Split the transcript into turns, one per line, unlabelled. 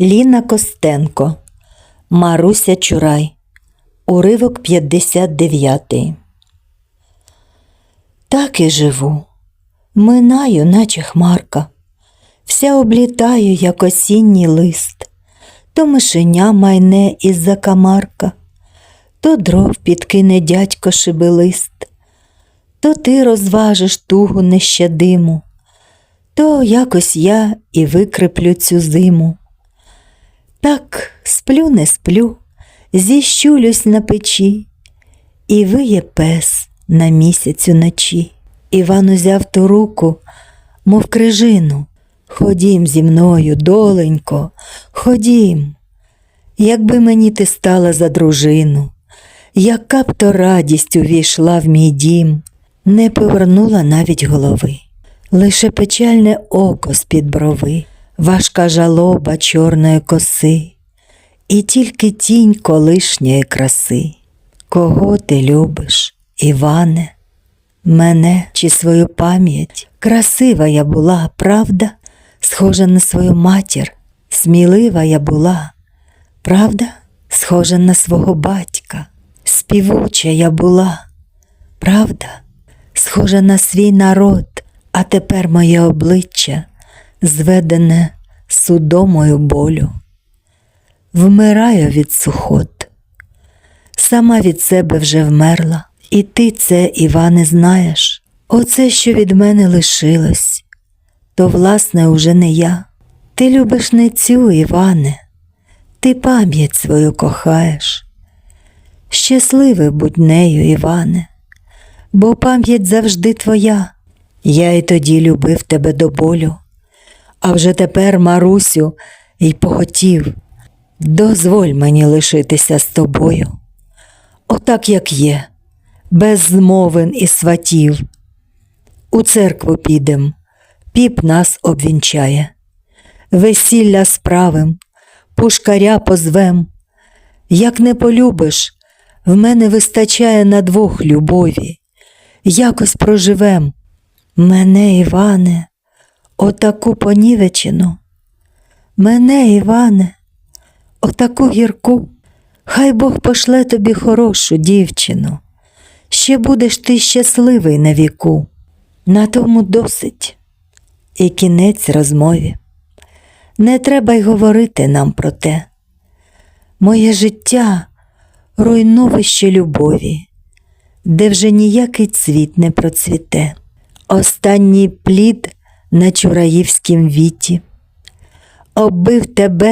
Ліна Костенко, Маруся Чурай, уривок 59. Так і живу, минаю, наче хмарка, вся облітаю, як осінній лист, то мишеня майне із-за камарка, то дров підкине дядько шибелист, то ти розважиш тугу нещадиму, то якось я і викриплю цю зиму. Так сплю, не сплю, зіщулюсь на печі, і виє пес на місяцю ночі. Іван узяв ту руку, мов крижину. Ходім зі мною, доленько, ходім. Якби мені ти стала за дружину, яка б то радість увійшла в мій дім, не повернула навіть голови, лише печальне око з-під брови, важка жалоба чорної коси, і тільки тінь колишньої краси. Кого ти любиш, Іване? Мене чи свою пам'ять? Красива я була, правда? Схожа на свою матір, смілива я була, правда? Схожа на свого батька, співуча я була, правда? Схожа на свій народ, а тепер моє обличчя зведене судомою болю. Вмираю від сухот, сама від себе вже вмерла, і ти це, Іване, знаєш. Оце, що від мене лишилось, то, власне, уже не я. Ти любиш не цю, Іване, ти пам'ять свою кохаєш. Щасливий будь нею, Іване, бо пам'ять завжди твоя. Я й тоді любив тебе до болю, а вже тепер, Марусю, й поготів. Дозволь мені лишитися з тобою, отак, як є, без змовин і сватів. У церкву підем, піп нас обвінчає, весілля справим, пушкаря позвем. Як не полюбиш, в мене вистачає на двох любові, якось проживем. Мене, Іване, отаку понівечену, мене, Іване, отаку гірку, хай Бог пошле тобі хорошу дівчину, ще будеш ти щасливий на віку. На тому досить. І кінець розмові. Не треба й говорити нам про те. Моє життя руйновище любові, де вже ніякий цвіт не процвіте. Останній плід на чураївськім віті. Оббив тебе